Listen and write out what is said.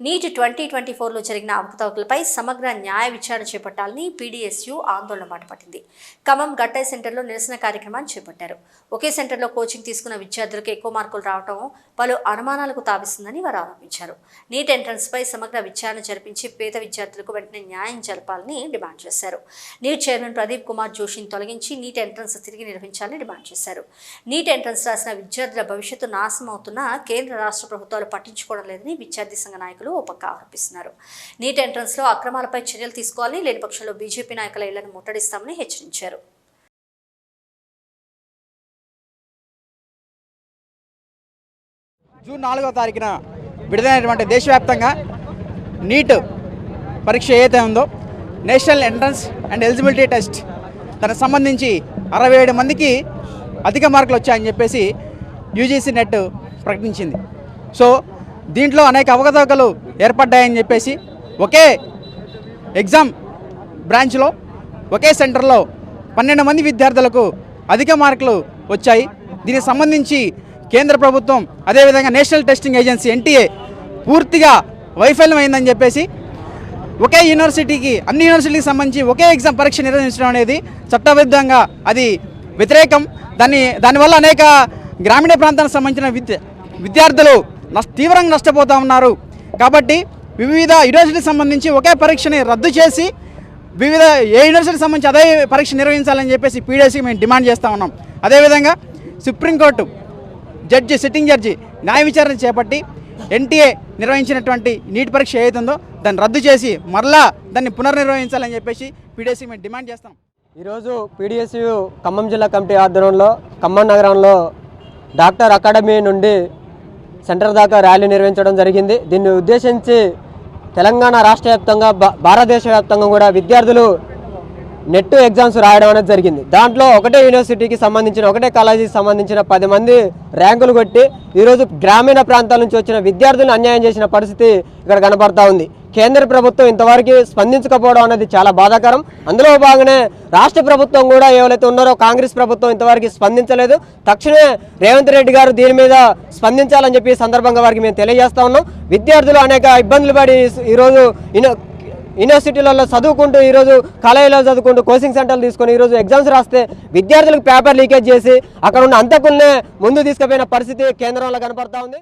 NEET twenty twenty ఫోర్లో జరిగిన అవకతవకలపై సమగ్ర న్యాయ విచారణ చేపట్టాలని పీడీఎస్యు ఆందోళన బాటపట్టింది ఖమ్మం గట్టై సెంటర్లో నిరసన కార్యక్రమాన్ని చేపట్టారు. ఒకే సెంటర్లో కోచింగ్ తీసుకున్న విద్యార్థులకు ఎక్కువ మార్కులు రావడం పలు అనుమానాలకు తావిస్తుందని వారు ఆరోపించారు. నీట్ ఎంట్రన్స్పై సమగ్ర విచారణ జరిపించి పేద విద్యార్థులకు వెంటనే న్యాయం జరపాలని డిమాండ్ చేశారు. నీట్ చైర్మన్ ప్రదీప్ కుమార్ జోషిని తొలగించి నీట్ ఎంట్రన్స్ తిరిగి నిర్వహించాలని డిమాండ్ చేశారు. నీట్ ఎంట్రన్స్ రాసిన విద్యార్థుల భవిష్యత్తు నాశనం అవుతున్నా కేంద్ర రాష్ట్ర ప్రభుత్వాలు పట్టించుకోవడం లేదని విద్యార్థి సంఘ నాయకులు ఓ పక్క ఆరోపిస్తున్నారు. నీట్ ఎంట్రన్స్లో అక్రమాలపై చర్యలు తీసుకోవాలని లేని పక్షంలో బీజేపీ నాయకుల ఇళ్ళను ముట్టడిస్తామని హెచ్చరించారు. జూన్ నాలుగో తారీఖున విడుదలైనటువంటి దేశవ్యాప్తంగా నీట్ పరీక్ష ఏదైతే ఉందో national entrance and eligibility test దానికి సంబంధించి అరవై ఏడు మందికి అధిక మార్కులు వచ్చాయని చెప్పేసి యూజీసీ నెట్ ప్రకటించింది. సో దీంట్లో అనేక అవకతవకలు ఏర్పడ్డాయని చెప్పేసి ఒకే ఎగ్జామ్ బ్రాంచ్లో ఒకే సెంటర్లో పన్నెండు మంది విద్యార్థులకు అధిక మార్కులు వచ్చాయి. దీనికి సంబంధించి కేంద్ర ప్రభుత్వం అదేవిధంగా నేషనల్ టెస్టింగ్ ఏజెన్సీ ఎన్టీఏ పూర్తిగా వైఫల్యం అయిందని చెప్పేసి ఒకే యూనివర్సిటీకి అన్ని యూనివర్సిటీకి సంబంధించి ఒకే ఎగ్జామ్ పరీక్ష నిర్వహించడం అనేది చట్టవిరుద్ధంగా అది వ్యతిరేకం. దాన్ని దానివల్ల అనేక గ్రామీణ ప్రాంతానికి సంబంధించిన విద్య విద్యార్థులు తీవ్రంగా నష్టపోతూ ఉన్నారు. కాబట్టి వివిధ యూనివర్సిటీకి సంబంధించి ఒకే పరీక్షని రద్దు చేసి వివిధ ఏ యూనివర్సిటీకి సంబంధించి అదే పరీక్ష నిర్వహించాలని చెప్పేసి పీడీఎస్కి మేము డిమాండ్ చేస్తూ ఉన్నాం. అదేవిధంగా సుప్రీంకోర్టు జడ్జి సిట్టింగ్ జడ్జి న్యాయ విచారణ చేపట్టి ఎన్టీఏ నిర్వహించినటువంటి నీట్ పరీక్ష ఏదైతుందో దాన్ని రద్దు చేసి మరలా దాన్ని పునర్నిర్వహించాలని చెప్పేసి పీడిఎస్సీ మేము డిమాండ్ చేస్తాం. ఈరోజు పీడిఎస్యు ఖమ్మం జిల్లా కమిటీ ఆధ్వర్యంలో ఖమ్మం నగరంలో డాక్టర్ అకాడమీ నుండి సెంటర్ దాకా ర్యాలీ నిర్వహించడం జరిగింది. దీన్ని ఉద్దేశించి తెలంగాణ రాష్ట్ర వ్యాప్తంగా భా- భారతదేశ వ్యాప్తంగా కూడా విద్యార్థులు నెట్ ఎగ్జామ్స్ రాయడం అనేది జరిగింది. దాంట్లో ఒకటే యూనివర్సిటీకి సంబంధించిన ఒకటే కాలేజీకి సంబంధించిన పది మంది ర్యాంకులు కొట్టి ఈరోజు గ్రామీణ ప్రాంతాల నుంచి వచ్చిన విద్యార్థులను అన్యాయం చేసిన పరిస్థితి ఇక్కడ కనపడతా ఉంది. కేంద్ర ప్రభుత్వం ఇంతవరకు స్పందించకపోవడం అనేది చాలా బాధాకరం. అందులో భాగంగానే రాష్ట్ర ప్రభుత్వం కూడా ఎవరైతే ఉన్నారో కాంగ్రెస్ ప్రభుత్వం ఇంతవరకు స్పందించలేదు. తక్షణమే రేవంత్ రెడ్డి గారు దీని మీద స్పందించాలని చెప్పి సందర్భంగా వారికి మేము తెలియజేస్తా ఉన్నాం. విద్యార్థులు అనేక ఇబ్బందులు పడి ఈరోజు యూనివర్సిటీలలో చదువుకుంటూ ఈరోజు కాలేజీలో చదువుకుంటూ కోచింగ్ సెంటర్లు తీసుకొని ఈరోజు ఎగ్జామ్స్ రాస్తే విద్యార్థులకు పేపర్ లీకేజ్ చేసి అక్కడ ఉన్న అంతకున్నే ముందు తీసుకుపోయిన పరిస్థితి కేంద్రంలో కనపడతా ఉంది.